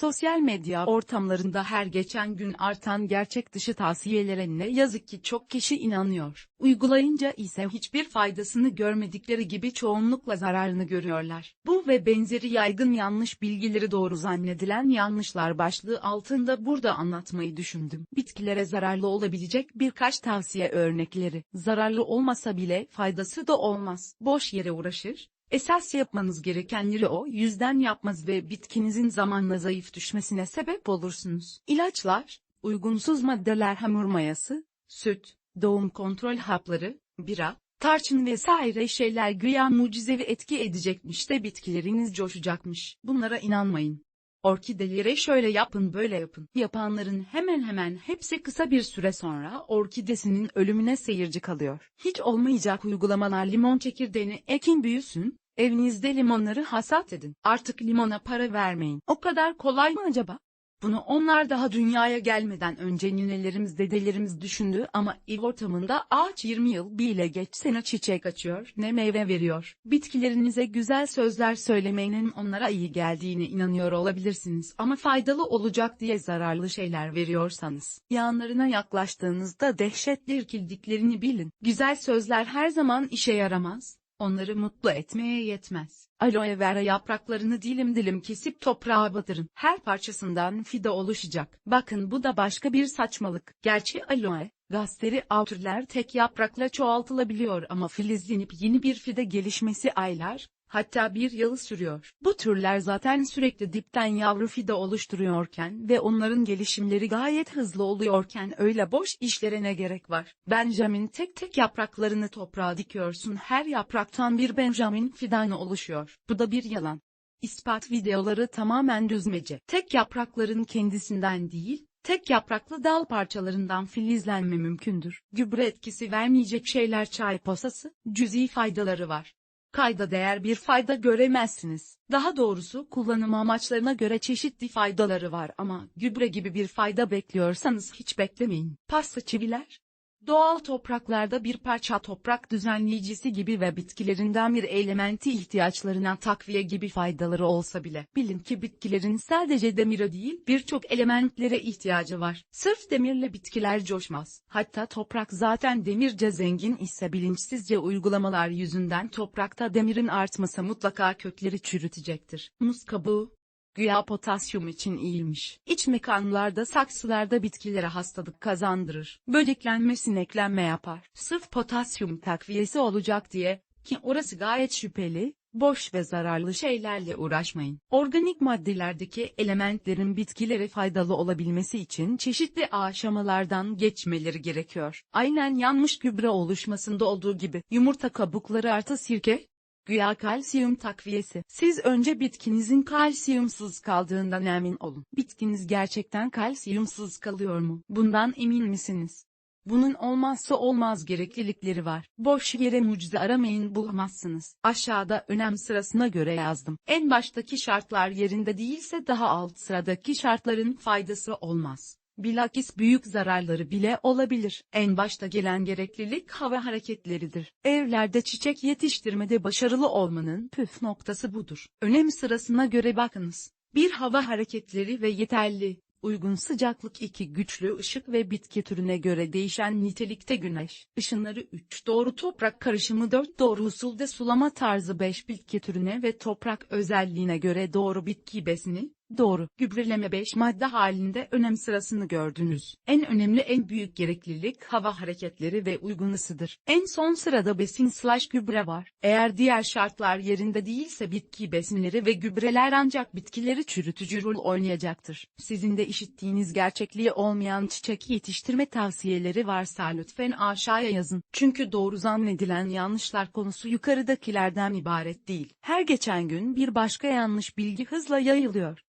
Sosyal medya ortamlarında her geçen gün artan gerçek dışı tavsiyelere ne yazık ki çok kişi inanıyor. Uygulayınca ise hiçbir faydasını görmedikleri gibi çoğunlukla zararını görüyorlar. Bu ve benzeri yaygın yanlış bilgileri doğru zannedilen yanlışlar başlığı altında burada anlatmayı düşündüm. Bitkilere zararlı olabilecek birkaç tavsiye örnekleri. Zararlı olmasa bile faydası da olmaz. Boş yere uğraşır, Esas yapmanız gerekenleri o yüzden yapmaz ve bitkinizin zamanla zayıf düşmesine sebep olursunuz. İlaçlar, uygunsuz maddeler hamur mayası, süt, doğum kontrol hapları, bira, tarçın vesaire şeyler güya mucizevi etki edecekmiş de bitkileriniz coşacakmış. Bunlara inanmayın. Orkidelere şöyle yapın böyle yapın. Yapanların hemen hemen hepsi kısa bir süre sonra orkidesinin ölümüne seyirci kalıyor. Hiç olmayacak uygulamalar limon çekirdeğini ekin büyüsün, evinizde limonları hasat edin. Artık limona para vermeyin. O kadar kolay mı acaba? Bunu onlar daha dünyaya gelmeden önce ninelerimiz dedelerimiz düşündü ama ev ortamında ağaç 20 yıl bile geçse ne çiçek açıyor ne meyve veriyor. Bitkilerinize güzel sözler söylemenin onlara iyi geldiğine inanıyor olabilirsiniz ama faydalı olacak diye zararlı şeyler veriyorsanız, yanlarına yaklaştığınızda dehşetli irkildiklerini bilin. Güzel sözler her zaman işe yaramaz. Onları mutlu etmeye yetmez. Aloe vera yapraklarını dilim dilim kesip toprağa batırın. Her parçasından fide oluşacak. Bakın bu da başka bir saçmalık. Gerçi aloe, gasteri türler tek yaprakla çoğaltılabiliyor ama filizlenip yeni bir fide gelişmesi aylar, hatta bir yıl sürüyor. Bu türler zaten sürekli dipten yavru fide oluşturuyorken ve onların gelişimleri gayet hızlı oluyorken öyle boş işlere ne gerek var? Benjamin tek tek yapraklarını toprağa dikiyorsun her yapraktan bir Benjamin fidanı oluşuyor. Bu da bir yalan. İspat videoları tamamen düzmece. Tek yaprakların kendisinden değil, tek yapraklı dal parçalarından filizlenme mümkündür. Gübre etkisi vermeyecek şeyler çay posası, cüzi faydaları var kayda değer bir fayda göremezsiniz. Daha doğrusu kullanım amaçlarına göre çeşitli faydaları var ama gübre gibi bir fayda bekliyorsanız hiç beklemeyin. Pasta çiviler, Doğal topraklarda bir parça toprak düzenleyicisi gibi ve bitkilerinden bir elementi ihtiyaçlarına takviye gibi faydaları olsa bile, bilin ki bitkilerin sadece demire değil birçok elementlere ihtiyacı var. Sırf demirle bitkiler coşmaz. Hatta toprak zaten demirce zengin ise bilinçsizce uygulamalar yüzünden toprakta demirin artması mutlaka kökleri çürütecektir. Muz kabuğu, Güya potasyum için iyiymiş. İç mekanlarda saksılarda bitkilere hastalık kazandırır. Böceklenme sineklenme yapar. Sırf potasyum takviyesi olacak diye, ki orası gayet şüpheli, boş ve zararlı şeylerle uğraşmayın. Organik maddelerdeki elementlerin bitkilere faydalı olabilmesi için çeşitli aşamalardan geçmeleri gerekiyor. Aynen yanmış gübre oluşmasında olduğu gibi yumurta kabukları artı sirke, Güya kalsiyum takviyesi. Siz önce bitkinizin kalsiyumsuz kaldığından emin olun. Bitkiniz gerçekten kalsiyumsuz kalıyor mu? Bundan emin misiniz? Bunun olmazsa olmaz gereklilikleri var. Boş yere mucize aramayın bulamazsınız. Aşağıda önem sırasına göre yazdım. En baştaki şartlar yerinde değilse daha alt sıradaki şartların faydası olmaz bilakis büyük zararları bile olabilir. En başta gelen gereklilik hava hareketleridir. Evlerde çiçek yetiştirmede başarılı olmanın püf noktası budur. Önem sırasına göre bakınız. Bir hava hareketleri ve yeterli, uygun sıcaklık 2 güçlü ışık ve bitki türüne göre değişen nitelikte güneş ışınları 3 doğru toprak karışımı 4 doğru usulde sulama tarzı 5 bitki türüne ve toprak özelliğine göre doğru bitki besini Doğru. Gübreleme 5 madde halinde önem sırasını gördünüz. En önemli en büyük gereklilik hava hareketleri ve uygun ısıdır. En son sırada besin slash gübre var. Eğer diğer şartlar yerinde değilse bitki besinleri ve gübreler ancak bitkileri çürütücü rol oynayacaktır. Sizin de işittiğiniz gerçekliği olmayan çiçek yetiştirme tavsiyeleri varsa lütfen aşağıya yazın. Çünkü doğru zannedilen yanlışlar konusu yukarıdakilerden ibaret değil. Her geçen gün bir başka yanlış bilgi hızla yayılıyor.